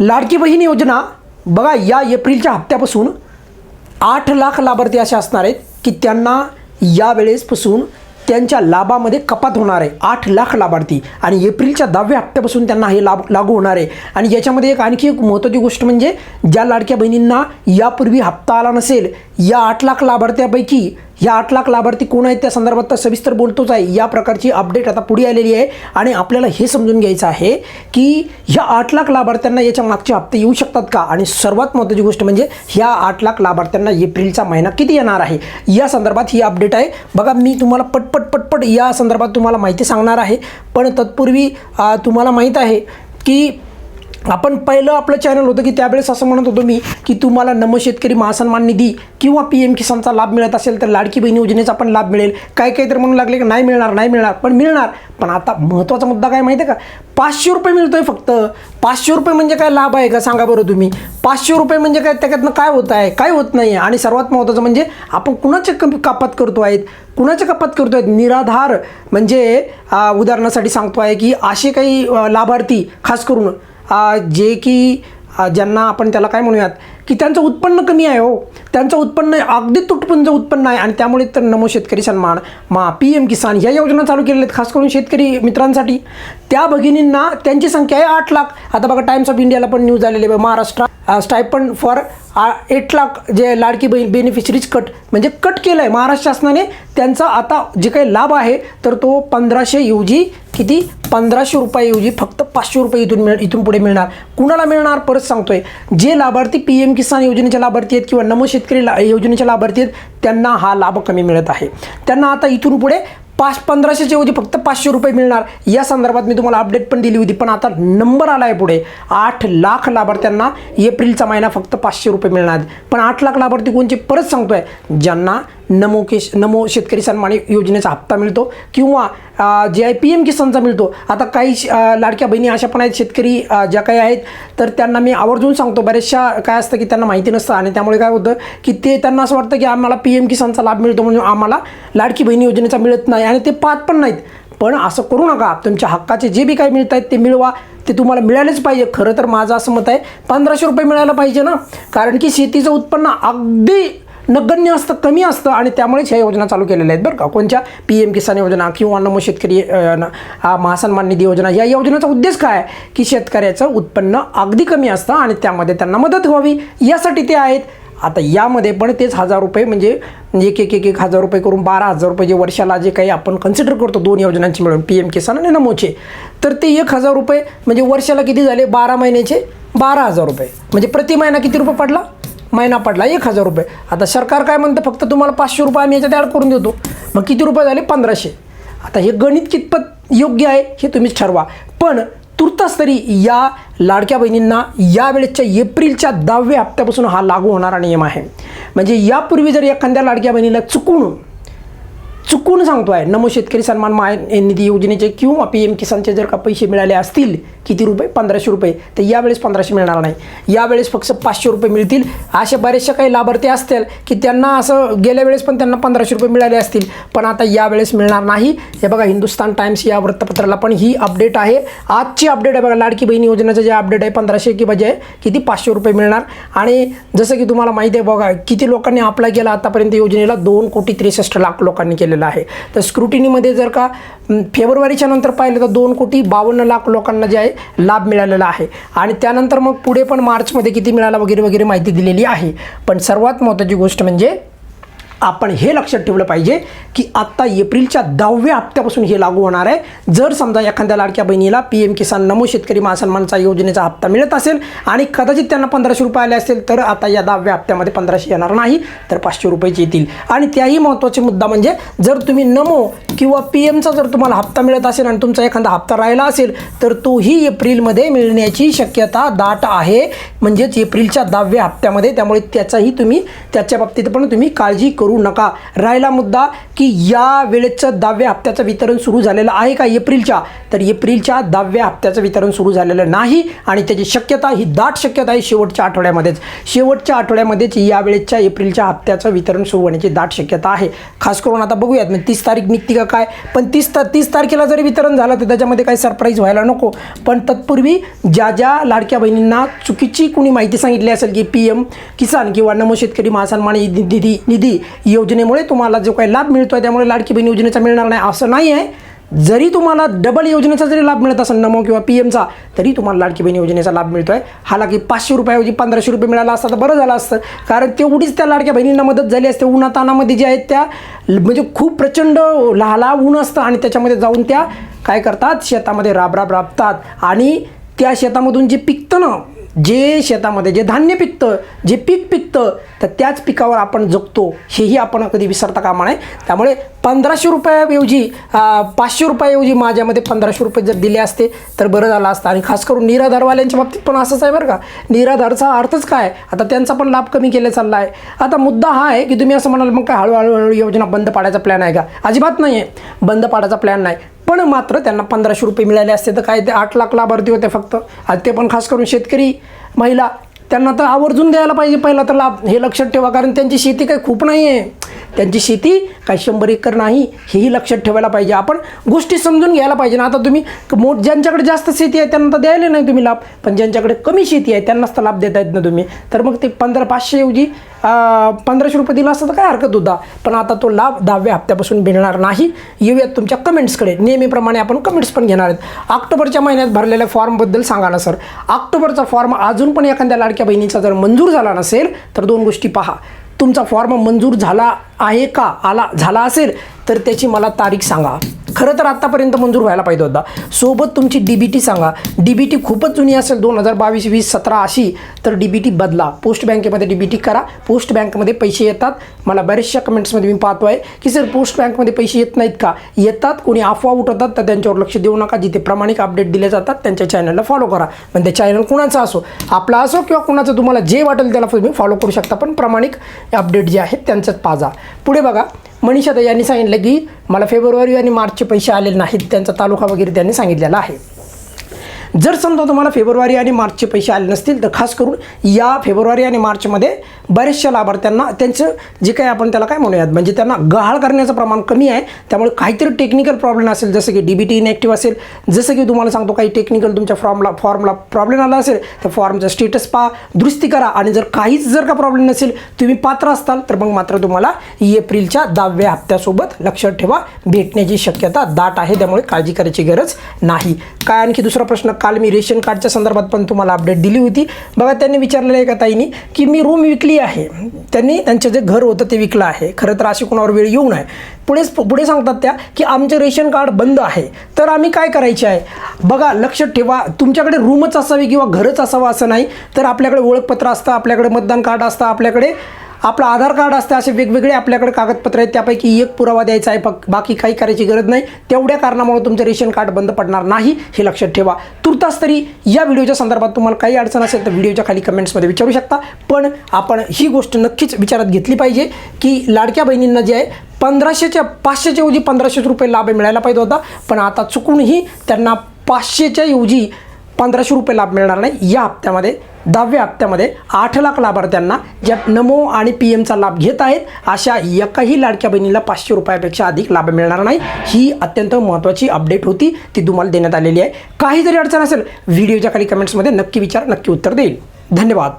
लाडकी बहीण योजना. बघा या एप्रिलच्या हप्त्यापासून आठ लाख लाभार्थी असे असणार आहेत की त्यांना यावेळेसपासून त्यांच्या लाभामध्ये कपात होणार आहे. आठ लाख लाभार्थी. आणि एप्रिलच्या दहाव्या हप्त्यापासून त्यांना हे लाभ लागू होणार आहे. आणि याच्यामध्ये एक आणखी एक महत्त्वाची गोष्ट म्हणजे ज्या लाडक्या बहिणींना यापूर्वी हप्ता आला नसेल या आठ लाख लाभार्थ्यापैकी या आठ लाख लाभार्थी कोण आहेत त्या संदर्भात तर सविस्तर बोलतोच आहे. या प्रकारची अपडेट आता पुढे आलेली आहे. आणि आपल्याला हे समजून घ्यायचं आहे की ह्या आठ लाख लाभार्थ्यांना याच्या मागचे हप्ते येऊ शकतात का? आणि सर्वात महत्त्वाची गोष्ट म्हणजे ह्या आठ लाख लाभार्थ्यांना एप्रिलचा महिना किती येणार आहे? या संदर्भात ही अपडेट आहे. बघा मी तुम्हाला पटपट पटपट या संदर्भात तुम्हाला माहिती सांगणार आहे. पण तत्पूर्वी तुम्हाला माहीत आहे की आपण पहिलं आपलं चॅनल होतं की त्यावेळेस असं म्हणत होतो मी की तुम्हाला नम शेतकरी महासन्मान निधी किंवा पी एम किसानचा लाभ मिळत असेल तर लाडकी बहिणी योजनेचा पण लाभ मिळेल. काय काय तर म्हणू लागले की नाही मिळणार नाही मिळणार पण मिळणार. पण आता महत्त्वाचा मुद्दा काय माहिती आहे का? पाचशे रुपये मिळतोय फक्त. पाचशे रुपये म्हणजे काय लाभ आहे का? सांगा बरं तुम्ही. पाचशे रुपये म्हणजे काय? त्याच्यातनं काय होत आहे? काय होत नाही आहे आणि सर्वात महत्त्वाचं म्हणजे आपण कुणाचे कमी कपात करतो आहेत? कुणाच्या कपात करतो आहेत? निराधार म्हणजे उदाहरणासाठी सांगतो आहे की असे काही लाभार्थी खास करून जे की ज्यांना आपण त्याला काय म्हणूयात की त्यांचं उत्पन्न कमी आहे हो. त्यांचं उत्पन्न अगदी तुटपुंज उत्पन्न आहे. आणि त्यामुळे तर नमो शेतकरी सन्मान मा पी एम किसान या योजना चालू केलेल्या आहेत खास करून शेतकरी मित्रांसाठी. त्या भगिनींना त्यांची संख्या आहे आठ लाख. आता बघा टाइम्स ऑफ इंडियाला पण न्यूज आलेली आहे. Maharashtra stipend for eight lakh जे लाडकी बहीण बेनिफिशरीज कट म्हणजे कट केलं आहे महाराष्ट्र शासनाने त्यांचा आता जे काही लाभ आहे तर तो पंधराशे ऐवजी किती? पंधराशे रुपयाऐवजी फक्त पाचशे रुपये इथून मिळ इथून पुढे मिळणार. कुणाला मिळणार? परत सांगतोय. जे लाभार्थी पी एम किसान योजनेच्या लाभार्थी आहेत किंवा नमो शेतकरी ला योजनेच्या लाभार्थी आहेत त्यांना हा लाभ कमी मिळत आहे. त्यांना आता इथून पुढे पाच पंधराशेच्या ऐवजी फक्त पाचशे रुपये मिळणार. या संदर्भात मी तुम्हाला अपडेट पण दिली होती पण आता नंबर आला आहे पुढे. आठ लाख लाभार्थ्यांना एप्रिलचा महिना फक्त पाचशे रुपये मिळणार. पण आठ लाख लाभार्थी कोणचे? परत सांगतोय. ज्यांना नमो केश नमो शेतकरी सन्मान योजनेचा हप्ता मिळतो किंवा जे आहे पी एम किसानचा मिळतो. आता काही श- लाडक्या बहिणी अशा पण आहेत शेतकरी ज्या काही आहेत तर त्यांना मी आवर्जून सांगतो. बऱ्याचशा काय असतं की त्यांना माहिती नसतं आणि त्यामुळे काय होतं की ते त्यांना असं वाटतं की आम्हाला पी एम किसानचा लाभ मिळतो म्हणून आम्हाला लाडकी बहिणी योजनेचा मिळत नाही आणि ते पाहत पण नाहीत. पण असं करू नका. तुमच्या हक्काचे जे बी काही मिळत आहेत ते मिळवा. ते तुम्हाला मिळालेच पाहिजे. खरं तर माझं असं मत आहे. पंधराशे रुपये मिळायला पाहिजे ना? कारण की शेतीचं उत्पन्न अगदी नगण्य असतं कमी असतं आणि त्यामुळेच ह्या योजना चालू केलेल्या आहेत बरं का. कोणत्या? पी एम किसान योजना किंवा नमो शेतकरी न- महासन्मान निधी योजना या योजनेचा उद्देश काय? आहे की शेतकऱ्याचं उत्पन्न अगदी कमी असतं आणि त्यामध्ये त्यांना मदत व्हावी. यासाठी ते आहेत. आता यामध्ये पण तेच हजार रुपये म्हणजे, म्हणजे एक एक एक एक हजार रुपये करून बारा हजार रुपये जे वर्षाला जे काही आपण कन्सिडर करतो दोन योजनांची मिळून पी एम किसान आणि नमोचे. तर ते एक हजार रुपये म्हणजे वर्षाला किती झाले? बारा महिन्याचे बारा हजार रुपये. म्हणजे प्रति महिना किती रुपये पडला? महिना पडला एक हजार रुपये. आता सरकार काय म्हणतं फक्त तुम्हाला पाचशे रुपये आम्ही याच्यात ॲड करून देतो. मग किती रुपये झाले? पंधराशे. आता हे गणित कितपत योग्य आहे हे तुम्हीच ठरवा. पण तुर्तास तरी या लाडक्या बहिणींना यावेळेसच्या एप्रिलच्या दहाव्या हप्त्यापासून हा लागू होणारा नियम आहे. म्हणजे यापूर्वी जर एखाद्या लाडक्या बहिणीला चुकून चुकून सांगतो आहे नमो शेतकरी सन्मान मा निधी योजनेचे किंवा पी एम किसानचे जर का पैसे मिळाले असतील किती रुपये? पंधराशे रुपये. तर यावेळेस पंधराशे मिळणार नाही. यावेळेस फक्त पाचशे रुपये मिळतील. असे बरेचसे काही लाभार्थी असतील की त्यांना असं गेल्या वेळेस पण त्यांना पंधराशे रुपये मिळाले असतील. पण आता यावेळेस मिळणार नाही. हे बघा हिंदुस्तान टाइम्स या वृत्तपत्राला पण ही अपडेट आहे. आजची अपडेट आहे बघा लाडकी बहीण योजनेचं जे अपडेट आहे पंधराशे की बजाय किती? पाचशे रुपये मिळणार. आणि जसं की तुम्हाला माहिती आहे बघा किती लोकांनी अप्लाय केला आतापर्यंत योजनेला? दोन कोटी त्रेसष्ट लाख लोकांनी केलेलं आहे. तर स्क्रुटिनीमध्ये जर का फेब्रुवारीच्या नंतर पाहिलं तर दोन कोटी बावन्न लाख लोकांना जे आहे लाभ मिळालेला आहे. आणि त्यानंतर मग पुढे पण मार्चमध्ये किती मिळाला वगैरे वगैरे माहिती दिलेली आहे. पण सर्वात महत्त्वाची गोष्ट म्हणजे आपण हे लक्षात ठेवलं पाहिजे की आत्ता एप्रिलच्या दहाव्या हप्त्यापासून हे लागू होणार आहे. जर समजा एखाद्या लाडक्या बहिणीला पी एम किसान नमो शेतकरी महासन्मानचा योजनेचा हप्ता मिळत असेल आणि कदाचित त्यांना पंधराशे रुपये आले असेल तर आता या दहाव्या हप्त्यामध्ये पंधराशे येणार नाही तर पाचशे रुपयेचे येतील. आणि त्याही महत्त्वाचे मुद्दा म्हणजे जर तुम्ही नमो किंवा पी एमचा जर तुम्हाला हप्ता मिळत असेल आणि तुमचा एखादा हप्ता राहिला असेल तर तोही एप्रिलमध्ये मिळण्याची शक्यता दाट आहे. म्हणजेच एप्रिलच्या दहाव्या हप्त्यामध्ये. त्यामुळे त्याचाही तुम्ही त्याच्या बाबतीत पण तुम्ही काळजी करू नका. राहिला मुद्दा की या वेळेचं दहाव्या हप्त्याचं वितरण सुरू झालेलं आहे का एप्रिलच्या? तर एप्रिलच्या दहाव्या हप्त्याचं वितरण सुरू झालेलं नाही आणि त्याची शक्यता ही दाट शक्यता आहे शेवटच्या आठवड्यामध्येच. शेवटच्या आठवड्यामध्येच या वेळेच्या एप्रिलच्या हप्त्याचं वितरण सुरू होण्याची दाट शक्यता आहे. खास करून आता बघूयात मग तीस तारीख निघती का काय? पण तीस ता तीस तारखेला जरी वितरण झालं तर त्याच्यामध्ये काही सरप्राईज व्हायला नको. पण तत्पूर्वी ज्या ज्या लाडक्या बहिणींना चुकीची कुणी माहिती सांगितली असेल की पी एम किसान किंवा नमो शेतकरी महासन्मान निधी निधी योजनेमुळे तुम्हाला जो काही लाभ मिळतो आहे त्यामुळे लाडकी बहीण योजनेचा मिळणार नाही असं नाही आहे जरी तुम्हाला डबल योजनेचा जरी लाभ मिळत असेल नमो किंवा पी एमचा तरी तुम्हाला लाडकी बहीण योजनेचा लाभ मिळतो आहे हालाकी पाचशे रुपयाऐवजी पंधराशे रुपये मिळाला असता तर बरं झालं असतं. कारण तेवढीच त्या लाडक्या बहिणींना मदत झाली असते. उन्हातानामध्ये जे आहेत त्या म्हणजे खूप प्रचंड लहाला ऊन असतं आणि त्याच्यामध्ये जाऊन त्या काय करतात? शेतामध्ये राबराब राबतात. आणि त्या शेतामधून जे पिकतं ना जे शेतामध्ये जे धान्य पिकतं जे पीक पिकतं तर त्याच पिकावर आपण जगतो. हेही आपण कधी विसरता कामा नये. त्यामुळे पंधराशे रुपयाऐवजी पाचशे रुपयाऐवजी माझ्यामध्ये पंधराशे रुपये जर दिले असते तर बरं झालं असतं. आणि खास करून निराधारवाल्यांच्या बाबतीत पण असंच आहे बरं का. निराधारचा अर्थच काय आता त्यांचा पण लाभ कमी केला चालला आहे आता मुद्दा हा आहे की तुम्ही असं म्हणाल मग काय हळूहळू योजना बंद पाडायचा प्लॅन आहे का? अजिबात नाही आहे बंद पाडायचा प्लॅन नाही. पण मात्र त्यांना पंधराशे रुपये मिळाले असते. तर काय ते आठ लाख लाभार्थी होते फक्त. आणि ते पण खास करून शेतकरी महिला. त्यांना तर आवर्जून द्यायला पाहिजे. पहिला तर लाभ हे लक्षात ठेवा. कारण त्यांची शेती काही खूप नाही आहे त्यांची शेती काय शंभर एकर नाही हेही लक्षात ठेवायला पाहिजे. आपण गोष्टी समजून घ्यायला पाहिजे ना. आता तुम्ही मोठ ज्यांच्याकडे जास्त शेती आहे त्यांना तर द्यायला नाही तुम्ही लाभ. पण ज्यांच्याकडे कमी शेती आहे त्यांनाच तर लाभ देता येत ना तुम्ही. तर मग ते पंधरा पाचशेऐवजी पंधराशे रुपये दिला असतं तर काय हरकत होता? पण आता तो लाभ दहाव्या हप्त्यापासून मिळणार नाही. येऊयात तुमच्या कमेंट्सकडे. नेहमीप्रमाणे आपण कमेंट्स पण घेणार आहेत. ऑक्टोबरच्या महिन्यात भरलेल्या फॉर्मबद्दल सांगा ना सर ऑक्टोबरचा फॉर्म अजून पण एखाद्या लाडक्या बहिणीचा जर मंजूर झाला नसेल तर दोन गोष्टी पहा. तुमचा फॉर्म मंजूर झाला आहे का? आला झाला असेल? तर त्याची मला तारीख सांगा. खरं तर आत्तापर्यंत मंजूर व्हायला पाहिजे होता. सोबत तुमची डी बी टी सांगा. डी बी टी खूपच जुनी असेल दोन हजार बावीस वीस सतरा अशी. तर डी बी टी बदला. पोस्ट बँकेमध्ये डी बी टी करा. पोस्ट बँकमध्ये पैसे येतात. मला बऱ्याचशा कमेंट्समध्ये मी पाहतो आहे की सर पोस्ट बँकमध्ये पैसे येत नाहीत का? येतात. कोणी अफवा उठवतात तर त्यांच्यावर लक्ष देऊ नका. जिथे प्रामाणिक अपडेट दिले जातात त्यांच्या चॅनलला फॉलो करा. पण ते चॅनल कुणाचं असो आपला असो किंवा कुणाचं तुम्हाला जे वाटेल त्याला तुम्ही फॉलो करू शकता. पण प्रामाणिक अपडेट जे आहेत त्यांच्याच पाजा. पुढे बघा. मनीषा यांनी सांगितलं की मला फेब्रुवारी आणि मार्चचे पैसे आलेले नाहीत. त्यांचा तालुका वगैरे त्यांनी सांगितलेला आहे. जर समजा तुम्हाला फेब्रुवारी आणि मार्चचे पैसे आले नसतील तर खास करून या फेब्रुवारी आणि मार्चमध्ये बऱ्याचशा लाभार्थ्यांना त्यांचं जे काही आपण त्याला काय म्हणूयात म्हणजे त्यांना गहाळ करण्याचं प्रमाण कमी आहे. त्यामुळे काहीतरी टेक्निकल प्रॉब्लेम असेल जसं की डी बी टी इनॅक्टिव्ह असेल जसं की तुम्हाला सांगतो काही टेक्निकल तुमच्या फॉर्मला फॉर्मला प्रॉब्लेम आला असेल तर फॉर्मचा स्टेटस पहा दुरुस्ती करा. आणि जर काहीच जर का प्रॉब्लेम नसेल तुम्ही पात्र असताल तर मग मात्र तुम्हाला एप्रिलच्या दहाव्या हप्त्यासोबत लक्षात ठेवा भेटण्याची शक्यता दाट आहे त्यामुळे काळजी करायची गरज नाही. काय आणखी दुसरा प्रश्न काल मी रेशन कार्डच्या संदर्भात पण तुम्हाला अपडेट दिली होती. बघा त्यांनी विचारलेलं आहे का ताईनी की मी रूम विकली आहे. त्यांनी त्यांचं जे घर होतं ते विकलं आहे. खरं तर अशी कोणावर वेळ येऊ नये. पुढे पुढे सांगतात त्या की आमचे रेशन कार्ड बंद आहे. तर आम्ही काय करायचे आहे? बघा लक्षात ठेवा. तुमच्याकडे रूमच असावी किंवा घरच असावं असं नाही. तर आपल्याकडे ओळखपत्र असतं आपल्याकडे मतदान कार्ड असतं आपल्याकडे आपलं आधार कार्ड असतं असे वेगवेगळे आपल्याकडे कागदपत्र आहेत. त्यापैकी एक पुरावा द्यायचा आहे फक्त बाकी काही करायची गरज नाही. तेवढ्या कारणामुळे तुमचं रेशन कार्ड बंद पडणार नाही हे लक्षात ठेवा. तुर्तास तरी या व्हिडिओच्या संदर्भात तुम्हाला काही अडचण असेल तर व्हिडिओच्या खाली कमेंट्समध्ये विचारू शकता. पण आपण ही गोष्ट नक्कीच विचारात घेतली पाहिजे की लाडक्या बहिणींना जे आहे पंधराशेच्या पाचशेच्या ऐवजी पंधराशेच रुपये लाभ मिळायला पाहिजे होता. पण आता चुकूनही त्यांना पाचशेच्या ऐवजी पंधराशे रुपये लाभ मिळणार नाही. या हप्त्यामध्ये दहाव्या हप्त्यामध्ये आठ लाख लाभार्थ्यांना ज्या नमो आणि पी एमचा लाभ घेत आहेत अशा एकाही लाडक्या बहिणीला पाचशे रुपयापेक्षा अधिक लाभ मिळणार नाही. ही अत्यंत महत्त्वाची अपडेट होती. ती तुम्हाला देण्यात आलेली आहे. काही जरी अडचण असेल व्हिडिओच्या खाली कमेंट्समध्ये नक्की विचार नक्की उत्तर देईल. धन्यवाद.